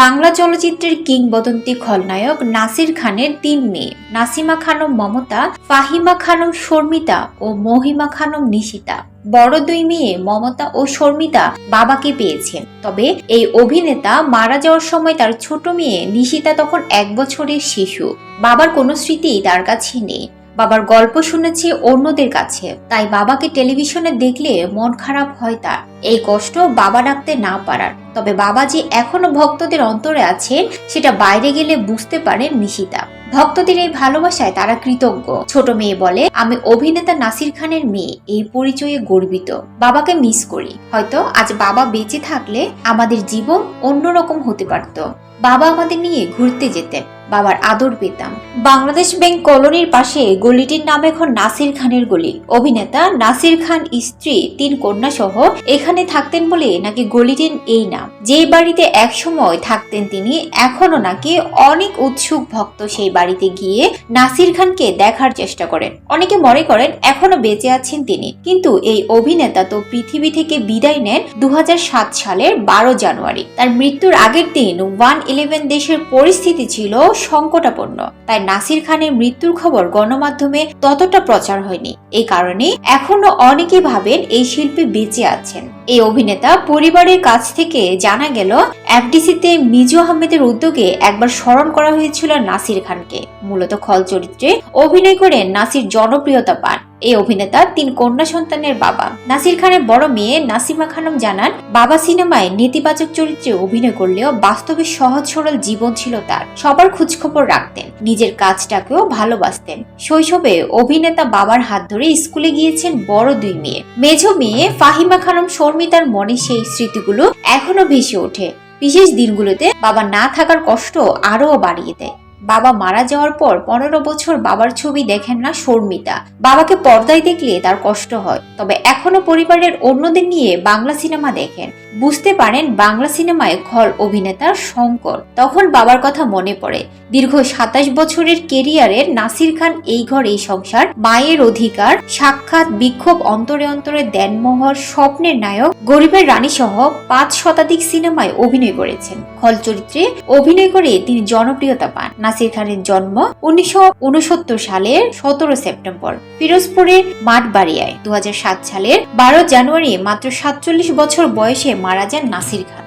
বাংলা চলচ্চিত্রের কিংবদন্তি খলনায়ক নাসির খানের তিন মেয়ে, নাসিমা খানম মমতা, ফাহিমা খানম শর্মিতা ও মহিমা খানম নিশিতা। বড় দুই মেয়ে, মমতা ও শর্মিতা, বাবাকে পেয়েছেন। তবে এই অভিনেতা মারা যাওয়ার সময় তার ছোট মেয়ে নিশিতা তখন এক বছরের শিশু। বাবার কোনো স্মৃতি তার কাছে নেই। বাবার গল্প শুনেছি অন্যদের কাছে। তাই বাবাকে টেলিভিশনে দেখলে মন খারাপ হয় তার। এই কষ্ট বাবা ডাকতে না পারার। তবে বাবা যে এখনও ভক্তদের অন্তরে আছেন, সেটা বাইরে গেলে বুঝতে পারেন নিশিতা। ভক্তদের এই ভালোবাসায় তারা কৃতজ্ঞ। ছোট মেয়ে বলে, আমি অভিনেতা নাসির খানের মেয়ে। এই পরিচয়ে গর্বিত। বাবাকে মিস করি। হয়তো আজ বাবা বেঁচে থাকলে আমাদের জীবন অন্যরকম হতে পারত। বাবা আমাদের নিয়ে ঘুরতে যেতেন। বাবার আদর পেতাম। বাংলাদেশ ব্যাংক কলোনির পাশে গলিটির নাম এখন নাসির খানের গলি। অভিনেতা নাসির খান স্ত্রী তিন কন্যা সহ এখানে থাকতেন বলে নাকি গলিটির এই নাম। যে বাড়িতে একসময় থাকতেন তিনি, এখনও নাকি অনেক উৎসুক ভক্ত সেই বাড়িতে গিয়ে নাসির খানকে দেখার চেষ্টা করেন। অনেকে মনে করেন এখনও বেঁচে আছেন তিনি। কিন্তু এই অভিনেতা তো পৃথিবী থেকে বিদায় নেন দু সালের বারো জানুয়ারি। তার মৃত্যুর আগের দিন ওয়ান ইলেভেন দেশের পরিস্থিতি ছিল সংকটাপন্ন। তাই নাসির খানের মৃত্যুর খবর গণমাধ্যমে ততটা প্রচার হয়নি। এই কারণে এখনও অনেকে ভাবেন এই শিল্পী বেঁচে আছেন। এই অভিনেতা পরিবারের কাছ থেকে জানা গেল, এফডিসিতে মিজু আহমেদের উদ্যোগে একবার স্মরণ করা হয়েছিল নাসির খানকে। মূলত খল চরিত্রে অভিনয় করে নাসির জনপ্রিয়তা পান। এই অভিনেতা তিন কন্যা সন্তানের বাবা। নাসির খানের বড় মেয়ে নাসিমা খানম জানান, বাবা সিনেমায় নেতিবাচক চরিত্রে অভিনয় করলেও বাস্তবে সহজ সরল জীবন ছিল তার। সবার খোঁজখবর রাখতেন, নিজের কাজটাকেও ভালোবাসতেন। শৈশবে অভিনেতা বাবার হাত ধরে স্কুলে গিয়েছেন বড় দুই মেয়ে। মেঝ মেয়ে ফাহিমা খানম, শর্মিতার মনে সেই স্মৃতিগুলো এখনও ভেসে ওঠে। বিশেষ দিনগুলোতে বাবা না থাকার কষ্ট আরও বাড়িয়ে দেয়। বাবা মারা যাওয়ার পর পনেরো বছর বাবার ছবি দেখেন না শর্মিতা। বাবাকে পর্দায় দেখলে তার কষ্ট হয়। তবে এখনও পরিবারের অন্যদের নিয়ে বাংলা সিনেমা দেখেন। বুঝতে পারেন বাংলা সিনেমায় খল অভিনেতার সংকট তখন বাবার কথা মনে পড়ে। দীর্ঘ সাতাশ বছরের কেরিয়ারের নাসির খান এই ঘর, এই সংসার, মায়ের অধিকার, সাক্ষাৎ, বিক্ষোভ, অন্তরে অন্তরে দেনমোহর, স্বপ্নের নায়ক, গরিবের রানী সহ পাঁচ শতাধিক সিনেমায় অভিনয় করেছেন। খল চরিত্রে অভিনয় করে তিনি জনপ্রিয়তা পান। নাসির খানের জন্ম উনিশশো সালের সতেরো সেপ্টেম্বর, পিরোজপুরের মাঠবাড়িয়ায়। দু হাজার সাত সালের বারো জানুয়ারি মাত্র সাতচল্লিশ বছর বয়সে মারা যান নাসির খান।